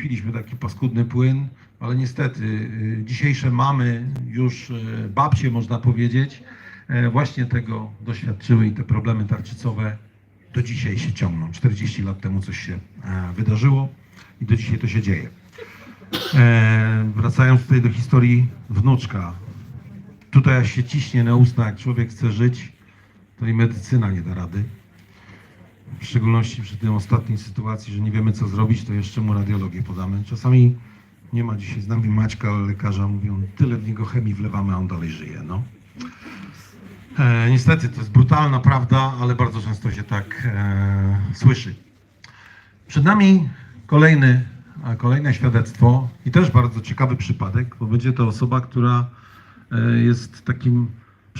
piliśmy taki paskudny płyn, ale niestety y, dzisiejsze mamy, już y, babcie można powiedzieć, e, właśnie tego doświadczyły i te problemy tarczycowe do dzisiaj się ciągną. 40 lat temu coś się e, wydarzyło i do dzisiaj to się dzieje. E, Wracając tutaj do historii wnuczka. Tutaj się ciśnie na usta, jak człowiek chce żyć, to i medycyna nie da rady. W szczególności przy tej ostatniej sytuacji, że nie wiemy co zrobić, to jeszcze mu radiologię podamy. Czasami nie ma dzisiaj z nami Maćka, ale lekarza mówią, tyle w niego chemii wlewamy, a on dalej żyje. No. E, niestety to jest brutalna prawda, ale bardzo często się tak e, słyszy. Przed nami kolejny, a kolejne świadectwo i też bardzo ciekawy przypadek, bo będzie to osoba, która e, jest takim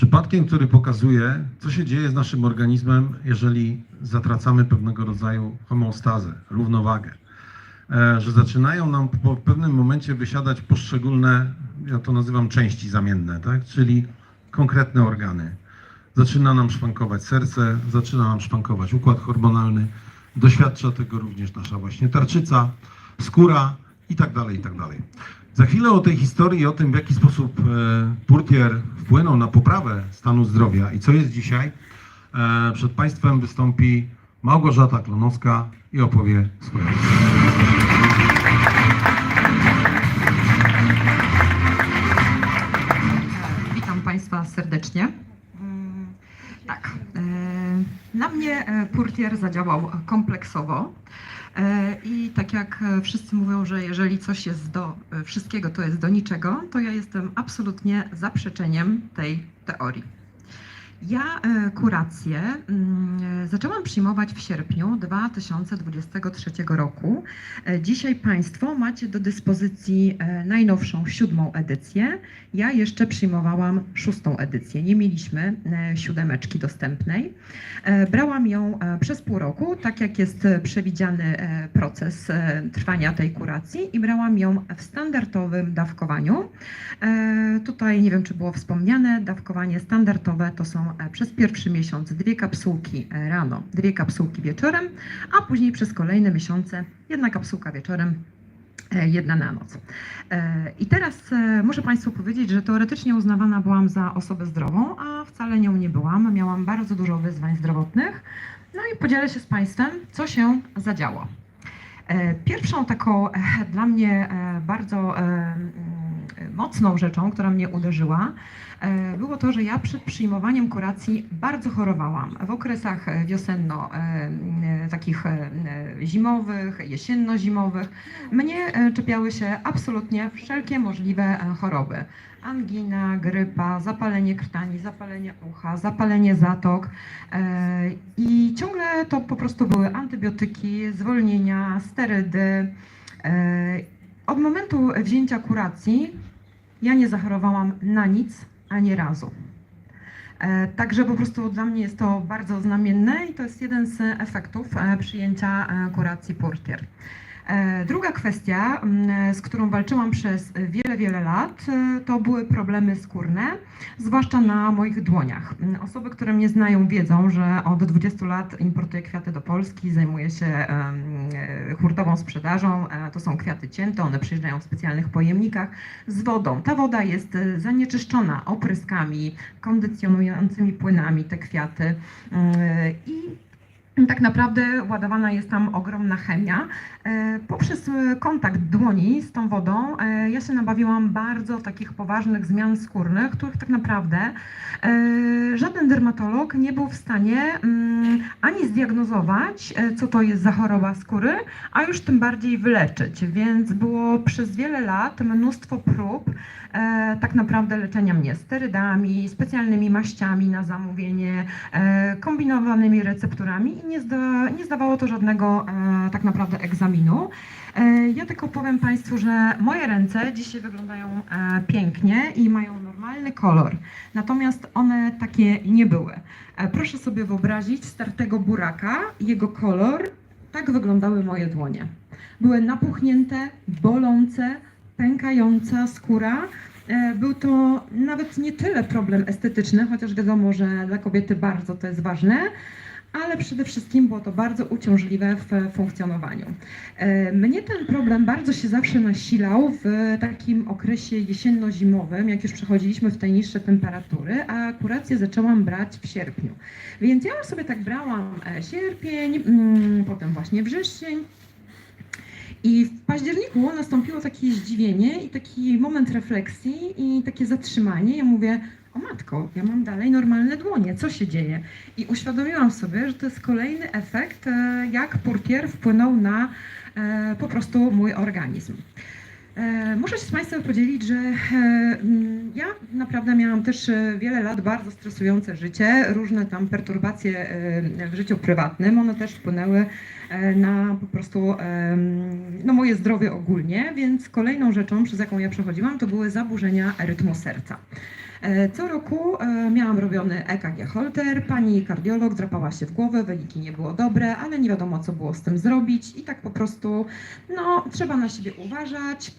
przypadkiem, który pokazuje, co się dzieje z naszym organizmem, jeżeli zatracamy pewnego rodzaju homeostazę, równowagę. E, Że zaczynają nam po pewnym momencie wysiadać poszczególne, ja to nazywam części zamienne, tak? czyli konkretne organy. Zaczyna nam szwankować serce, zaczyna nam szwankować układ hormonalny, doświadcza tego również nasza właśnie tarczyca, skóra i tak dalej, i tak dalej. Za chwilę o tej historii, o tym w jaki sposób e, Purtier wpłynął na poprawę stanu zdrowia i co jest dzisiaj, e, przed Państwem wystąpi Małgorzata Klonowska i opowie swoją. Witam Państwa serdecznie. Tak, e, na mnie Purtier zadziałał kompleksowo. E, I tak jak e, wszyscy mówią, że jeżeli coś jest do e, wszystkiego, to jest do niczego, to ja jestem absolutnie zaprzeczeniem tej teorii. Ja e, kurację mm, zaczęłam przyjmować w sierpniu 2023 roku. E, Dzisiaj Państwo macie do dyspozycji e, najnowszą, siódmą edycję. Ja jeszcze przyjmowałam szóstą edycję. Nie mieliśmy siódemeczki dostępnej. Brałam ją przez pół roku, tak jak jest przewidziany proces trwania tej kuracji i brałam ją w standardowym dawkowaniu. Tutaj nie wiem, czy było wspomniane, dawkowanie standardowe to są e, przez pierwszy miesiąc dwie kapsułki e, rano, dwie kapsułki wieczorem, a później przez kolejne miesiące jedna kapsułka wieczorem, e, jedna na noc. I teraz muszę Państwu powiedzieć, że teoretycznie uznawana byłam za osobę zdrową, a wcale nią nie byłam. Miałam bardzo dużo wyzwań zdrowotnych. No i podzielę się z Państwem, co się zadziało. Pierwszą taką dla mnie bardzo mocną rzeczą, która mnie uderzyła, e, było to, że ja przed przyjmowaniem kuracji bardzo chorowałam. W okresach e, wiosenno, e, takich zimowych, jesienno-zimowych, mnie czepiały się absolutnie wszelkie możliwe choroby. Angina, grypa, zapalenie krtani, zapalenie ucha, zapalenie zatok. I ciągle to po prostu były antybiotyki, zwolnienia, sterydy. Od momentu wzięcia kuracji ja nie zachorowałam na nic ani razu. E, Także po prostu dla mnie jest to bardzo znamienne i to jest jeden z efektów e, przyjęcia e, kuracji Purtier. E, Druga kwestia, m, z którą walczyłam przez wiele, wiele lat, e, to były problemy skórne, zwłaszcza na moich dłoniach. M, Osoby, które mnie znają, wiedzą, że od 20 lat importuję kwiaty do Polski, zajmuję się e, hurtową sprzedażą. To są kwiaty cięte, one przyjeżdżają w specjalnych pojemnikach z wodą. Ta woda jest zanieczyszczona opryskami, kondycjonującymi płynami te kwiaty e, i tak naprawdę ładowana jest tam ogromna chemia. E, Poprzez e, kontakt dłoni z tą wodą e, ja się nabawiłam bardzo takich poważnych zmian skórnych, których tak naprawdę żaden dermatolog nie był w stanie mm, ani zdiagnozować, co to jest za choroba skóry, a już tym bardziej wyleczyć. Więc było przez wiele lat mnóstwo prób tak naprawdę leczenia mnie sterydami, specjalnymi maściami na zamówienie, kombinowanymi recepturami nie, zda, nie zdawało to żadnego e, tak naprawdę egzaminu. E, ja tylko powiem Państwu, że moje ręce dzisiaj wyglądają e, pięknie i mają normalny kolor, natomiast one takie nie były. E, proszę sobie wyobrazić startego buraka, jego kolor, tak wyglądały moje dłonie. Były napuchnięte, bolące, pękająca skóra. E, Był to nawet nie tyle problem estetyczny, chociaż wiadomo, że dla kobiety bardzo to jest ważne, ale przede wszystkim było to bardzo uciążliwe w funkcjonowaniu. E, Mnie ten problem bardzo się zawsze nasilał w takim okresie jesienno-zimowym, jak już przechodziliśmy w te niższe temperatury, a kurację zaczęłam brać w sierpniu. Więc ja sobie tak brałam e, sierpień, mm, potem właśnie wrzesień. I w październiku nastąpiło takie zdziwienie i taki moment refleksji i takie zatrzymanie. Ja mówię, o matko, ja mam dalej normalne dłonie, co się dzieje? I uświadomiłam sobie, że to jest kolejny efekt, e, jak purkier wpłynął na e, po prostu mój organizm. E, Muszę się z Państwem podzielić, że e, mm, ja naprawdę miałam też e, wiele lat bardzo stresujące życie, różne tam perturbacje w życiu prywatnym, one też wpłynęły na po prostu em, no, moje zdrowie ogólnie, więc kolejną rzeczą, przez jaką ja przechodziłam, to były zaburzenia rytmu serca. E, Co roku e, miałam robiony EKG Holter, pani kardiolog drapała się w głowę, wyniki nie było dobre, ale nie wiadomo co było z tym zrobić i tak po prostu, no trzeba na siebie uważać.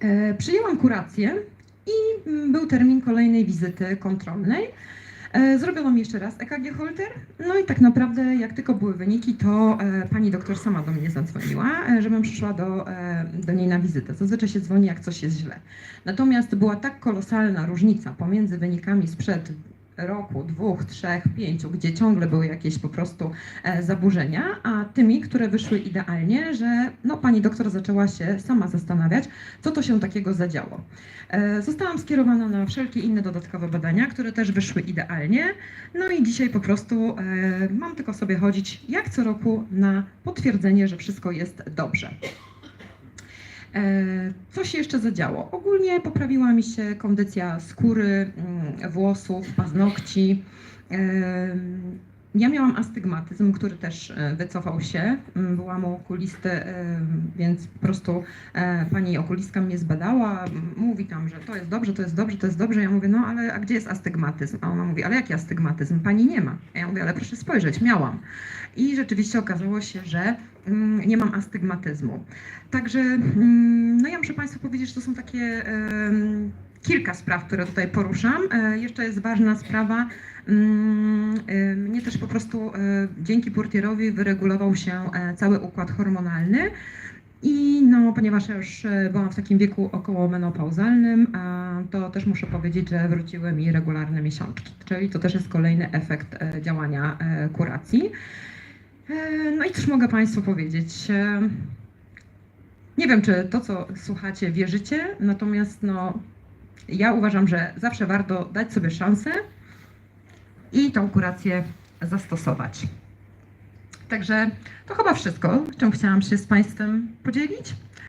E, Przyjęłam kurację i mm, był termin kolejnej wizyty kontrolnej. E, Zrobiono mi jeszcze raz EKG Holter, no i tak naprawdę jak tylko były wyniki, to e, pani doktor sama do mnie zadzwoniła, e, żebym przyszła do, do niej na wizytę. Zazwyczaj się dzwoni, jak coś jest źle. Natomiast była tak kolosalna różnica pomiędzy wynikami sprzed roku, dwóch, trzech, pięciu, gdzie ciągle były jakieś po prostu e, zaburzenia, a tymi, które wyszły idealnie, że no, pani doktor zaczęła się sama zastanawiać, co to się takiego zadziało. E, Zostałam skierowana na wszelkie inne dodatkowe badania, które też wyszły idealnie. No i dzisiaj po prostu e, mam tylko sobie chodzić jak co roku na potwierdzenie, że wszystko jest dobrze. E, Co się jeszcze zadziało? Ogólnie poprawiła mi się kondycja skóry, mm, włosów, paznokci. Em, Ja miałam astygmatyzm, który też e, wycofał się. Mm, Byłam u okulisty, więc po prostu e, pani okulistka mnie zbadała. Mówi tam, że to jest dobrze, to jest dobrze, to jest dobrze. Ja mówię, no ale a gdzie jest astygmatyzm? A ona mówi, ale jaki astygmatyzm? Pani nie ma. Ja mówię, ale proszę spojrzeć, miałam. I rzeczywiście okazało się, że nie mam astygmatyzmu. Także, mm, no ja muszę Państwu powiedzieć, że to są takie kilka spraw, które tutaj poruszam. E, Jeszcze jest ważna sprawa. mm, e, Mnie też po prostu e, dzięki Purtierowi wyregulował się cały układ hormonalny. I no, ponieważ ja już byłam w takim wieku około menopauzalnym, to też muszę powiedzieć, że wróciły mi regularne miesiączki. Czyli to też jest kolejny efekt działania kuracji. E, No i cóż mogę Państwu powiedzieć? E, Nie wiem, czy to, co słuchacie, wierzycie, natomiast no, ja uważam, że zawsze warto dać sobie szansę i tą kurację zastosować. Także to chyba wszystko, czym chciałam się z Państwem podzielić.